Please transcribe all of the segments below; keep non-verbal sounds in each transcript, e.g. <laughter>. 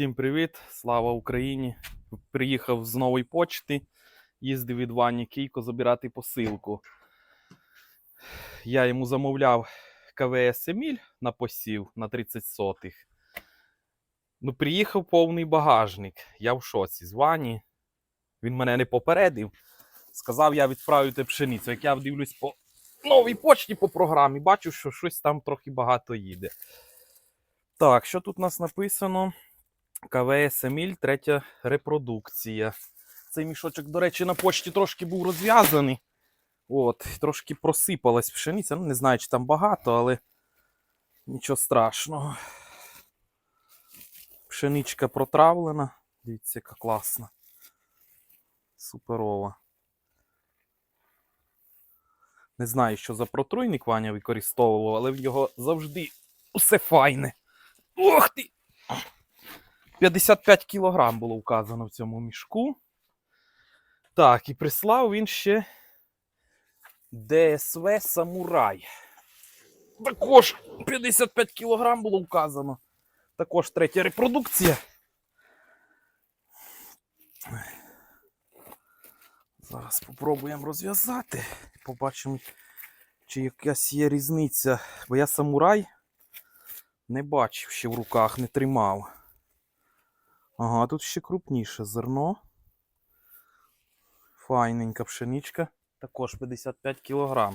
Всім привіт! Слава Україні! Приїхав з нової почти, їздив від Вані Кійко забирати посилку. Я йому замовляв КВС Еміль на посів на 30 сотих. Ну, приїхав повний багажник. Я в шоці з Вані. Він мене не попередив. Сказав, я відправлю те пшеницю. Як я дивлюсь по новій почті по програмі, бачу, що щось там трохи багато їде. Так, що тут у нас написано? КВС Еміль, третя репродукція. Цей мішочок, до речі, на почті трошки був розв'язаний. От, трошки просипалась пшениця. Ну, не знаю, чи там багато, але нічого страшного. Пшеничка протравлена. Дивіться, яка класна. Суперова. Не знаю, що за протруйник Ваня використовував, але в нього завжди усе файне. Ох ти! 55 кілограм було вказано в цьому мішку. Так, і прислав він ще ДСВ Самурай. Також 55 кілограм було вказано. Також третя репродукція. Зараз спробуємо розв'язати. Побачимо, чи якась є різниця. Бо я самурай не бачив ще в руках, не тримав. Ага, тут ще крупніше зерно. Файненька пшеничка. Також 55 кг.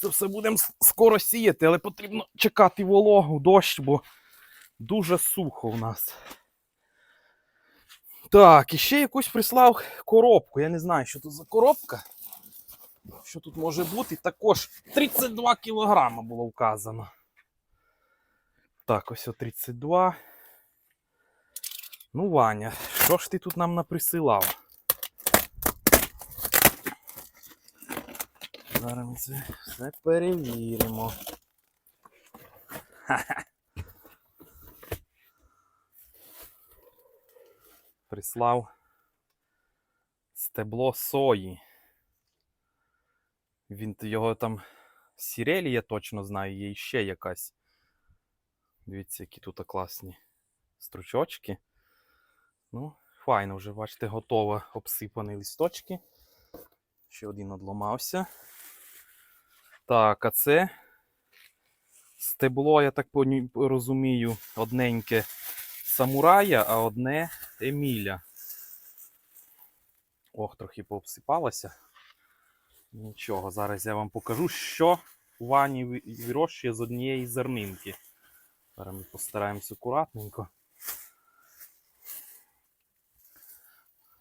Це все будемо скоро сіяти, але потрібно чекати вологу, дощ, бо дуже сухо в нас. Так, і ще якусь прислав коробку. Я не знаю, що тут за коробка. Що тут може бути? Також 32 кг було вказано. Так, ось о 32. Ну, Ваня, що ж ти тут нам наприсилав? Зараз ми це все перевіримо. Ха-ха. <laughs> Прислав стебло сої. Він його там сірелі, я точно знаю, є ще якась. Дивіться, які тут класні стручочки. Ну, файно вже, бачите, готово обсипані листочки. Ще один одламався. Так, а це стебло, я так розумію, одненьке самурая, а одне Еміля. Ох, трохи пообсипалося. Нічого, зараз я вам покажу, що у вані ви- вирощує з однієї зернинки. Зараз ми постараємось акуратненько.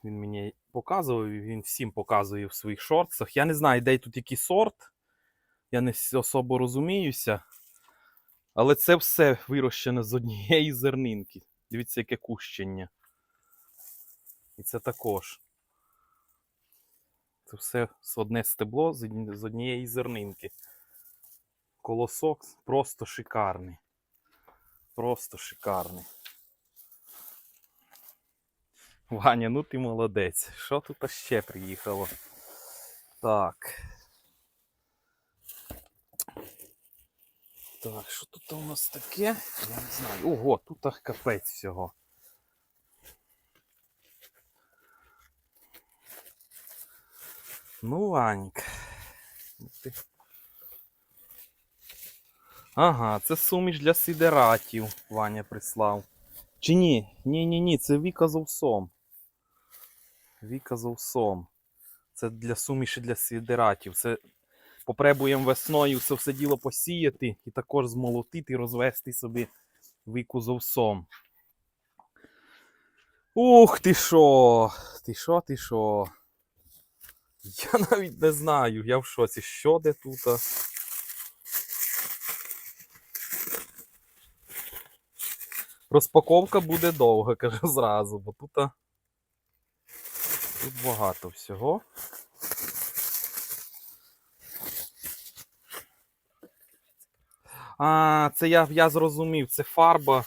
Він мені показував, він всім показує в своїх шортсах. Я не знаю, де тут який сорт. Я не особо розуміюся. Але це все вирощено з однієї зернинки. Дивіться, яке кущення. І це також. Це все одне стебло з однієї зернинки. Колосок просто шикарний. Просто шикарний. Ваня, ну ти молодець. Що тут ще приїхало? Так. Так, що тут у нас таке? Я не знаю. Ого, тут ах капець всього. Ну, Ваньк. Ага, це суміш для сидератів, Ваня прислав. Чи ні? Ні, ні, ні, це Віка з овсом. Віка з овсом. Це для суміші для сидератів. Це попробуємо весною це все діло посіяти і також змолотити, розвести собі віку з овсом. Ух ти що! Ти що, ти що? Я <laughs> навіть не знаю, я в шоці, що де тут. Розпаковка буде довга, <laughs> кажу зразу, бо тут, тут багато всього. А, це я, я зрозумів, це фарба,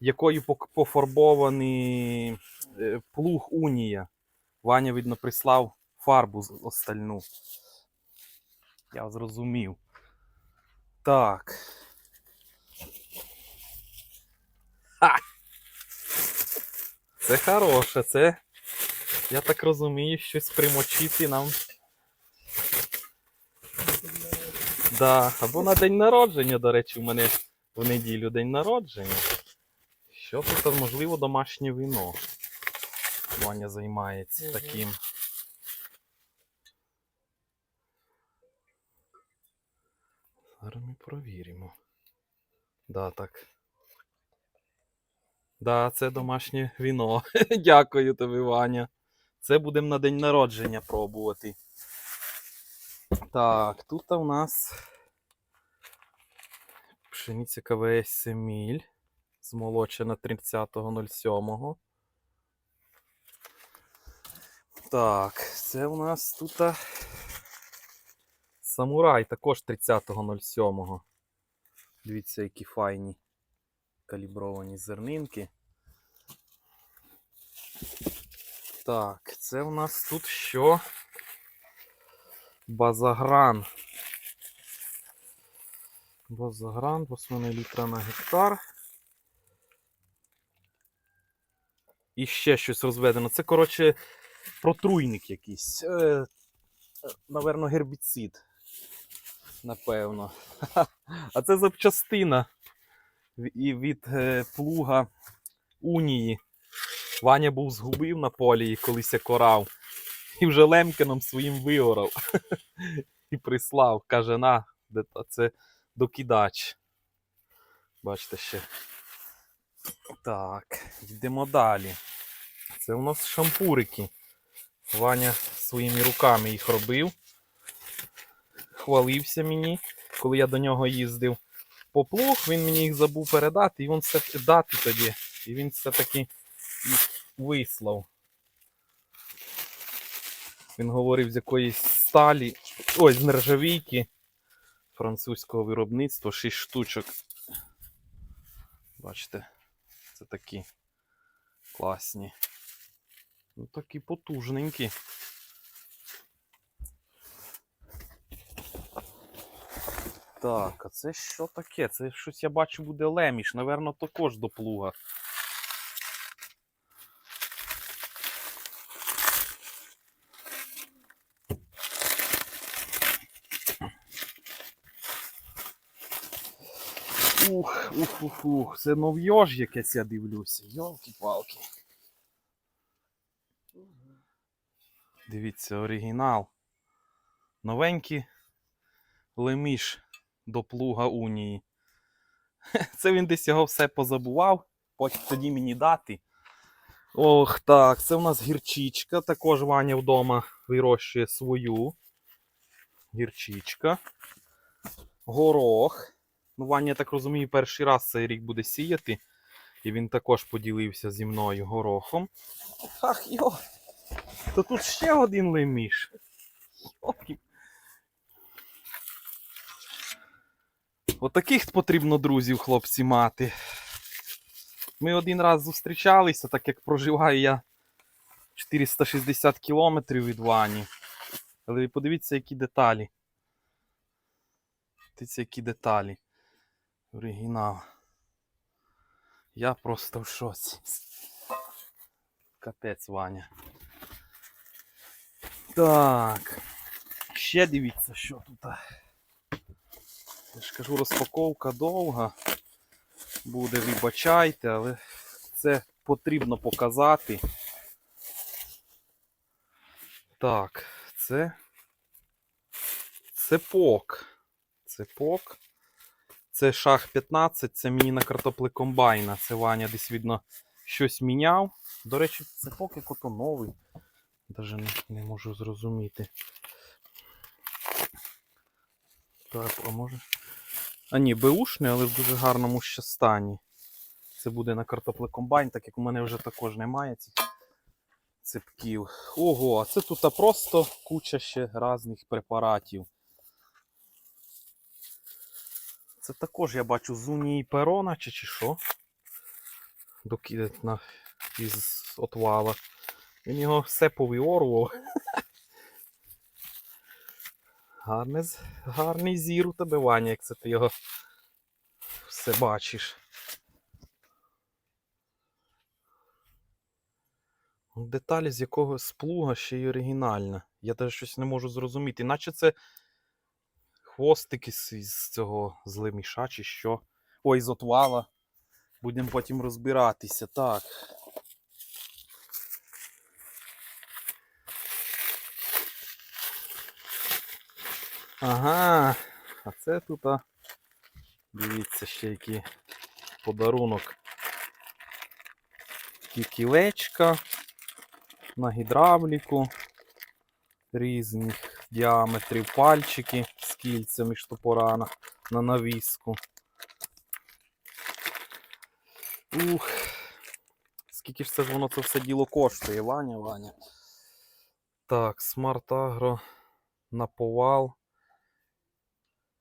якою пофарбований е, плуг Унія. Ваня, видно, прислав фарбу остальну. Я зрозумів. Так. Ха! Це хороше, це, я так розумію, щось примочити нам. Да, або на день народження, до речі, у мене в неділю день народження. Що тут, можливо, домашнє вино. Ваня займається Мгм. таким. Зараз ми провіримо. Да, так. Да, це домашнє віно. <laughs> Дякую тобі, Ваня. Це будемо на день народження пробувати. Так, тут у нас пшениця КВС Семіль. Змолочена 30.07. Так, це у нас тут самурай також 30.07. Дивіться, які файні калібровані зернинки. Так, це у нас тут що? Базагран. Базагран, 8 літра на гектар. І ще щось розведено. Це, коротше, протруйник якийсь. Е, е, наверно, гербіцид. Напевно. <laughs> А це запчастина і від е, плуга унії. Ваня був згубив на полі і колись корав. І вже лемкином своїм вигорав. <laughs> І прислав. Каже, на, це докидач. Бачите ще. Так, йдемо далі. Це у нас шампурики. Ваня своїми руками їх робив. Хвалився мені, коли я до нього їздив по плуг, він мені їх забув передати, і він все дати тоді. І він все-таки їх вислав. Він говорив з якоїсь сталі, ой, з нержавійки французького виробництва, 6 штучок. Бачите, це такі класні. Ну, такі потужненькі. Так, а це що таке? Це щось я бачу буде леміш, напевно, також до плуга. Ух, ух, ух, ух, це нов'йо ж якесь я дивлюся. Йолки-палки. Дивіться, оригінал. Новенький леміш до плуга унії. <laughs> Це він десь його все позабував, потім тоді мені дати. Ох, так, це у нас гірчичка. Також Ваня вдома вирощує свою. Гірчичка. Горох. Ну, Ваня, я так розумію, перший раз цей рік буде сіяти. І він також поділився зі мною горохом. Ах, йо! То тут ще один леміш. Йоки. Отаких потрібно друзів, хлопці, мати. Ми один раз зустрічалися, так як проживаю я 460 кілометрів від Вані. Але ви подивіться, які деталі. Дивіться, які деталі. Оригінал. Я просто в шоці. Капець, Ваня. Так. Ще дивіться, що тут. Я ж кажу, розпаковка довга. Буде, вибачайте, але це потрібно показати. Так, це цепок. Цепок. Це шах 15, це мені на картопли комбайна. Це Ваня десь видно щось міняв. До речі, цепок як ото новий. Даже не, не можу зрозуміти. Так, а може. А ні, беушний, але в дуже гарному ще стані. Це буде на картоплекомбайн, так як у мене вже також немає цих цепків. Ого, а це тут просто куча ще різних препаратів. Це також я бачу з унії перона чи, чи що. Доки на із отвала. Він його все повиорував. <laughs> Гарне, гарний зір у тебе, Ваня, як це ти його все бачиш. Деталі з якогось сплуга ще й оригінальна. Я теж щось не можу зрозуміти. Наче це хвостики з, цього злеміша чи що. Ой, з отвала. Будемо потім розбиратися. Так. Ага. А це тут. а, Дивіться, ще який подарунок. Кілечка на гідравліку різних діаметрів пальчики з кільцями штопора на, на навіску. Ух, скільки ж це ж воно це все діло коштує, Ваня, Ваня. Так, Smart Agro наповал.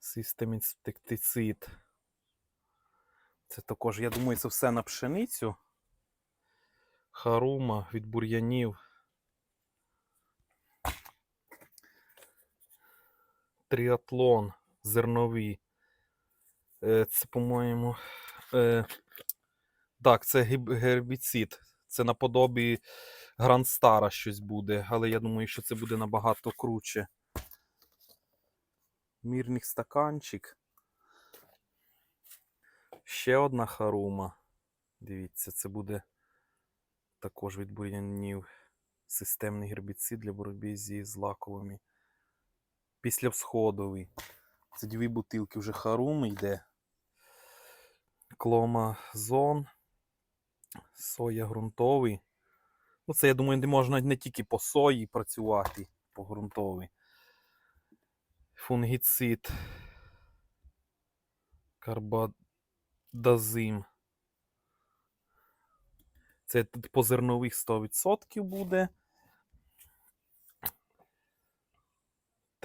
System інсектицид. Це також, я думаю, це все на пшеницю. Харума від бур'янів. Тріатлон зерновий. Е, Це, по-моєму. Е, так, це гербіцид. Це наподобі Грандстара щось буде, але я думаю, що це буде набагато круче. Мірний стаканчик. Ще одна харума. Дивіться, це буде також від бур'янів. Системний гербіцид для боротьби зі злаковими. Після всходовий. Це дві бутилки вже харуми йде. Кломазон. Соя ґрунтовий. Ну, це, я думаю, не можна не тільки по сої працювати, по ґрунтовій. Фунгіцид. Карбадазим. Це по зернових 100% буде.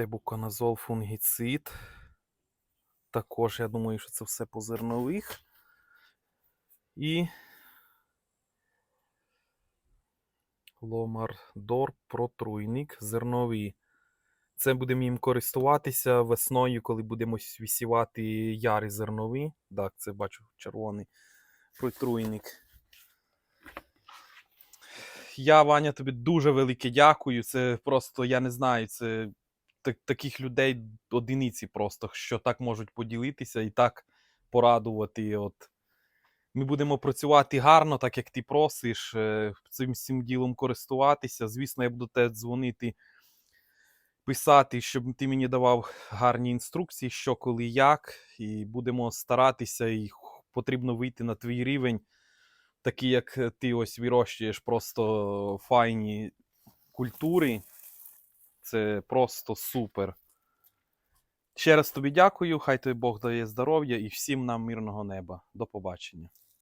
Тебуканазол фунгіцид. Також, я думаю, що це все по зернових. І Ломардор протруйник зерновий. Це будемо їм користуватися весною, коли будемо висівати яри зернові. Так, це бачу червоний протруйник. Я, Ваня, тобі дуже велике дякую. Це просто, я не знаю, це так, таких людей одиниці просто, що так можуть поділитися і так порадувати. От. Ми будемо працювати гарно, так як ти просиш, е, цим всім ділом користуватися. Звісно, я буду тебе дзвонити, писати, щоб ти мені давав гарні інструкції, що коли як. І будемо старатися, і потрібно вийти на твій рівень, такий, як ти ось вирощуєш просто файні культури. Це просто супер. Ще раз тобі дякую. Хай тобі Бог дає здоров'я і всім нам мирного неба. До побачення.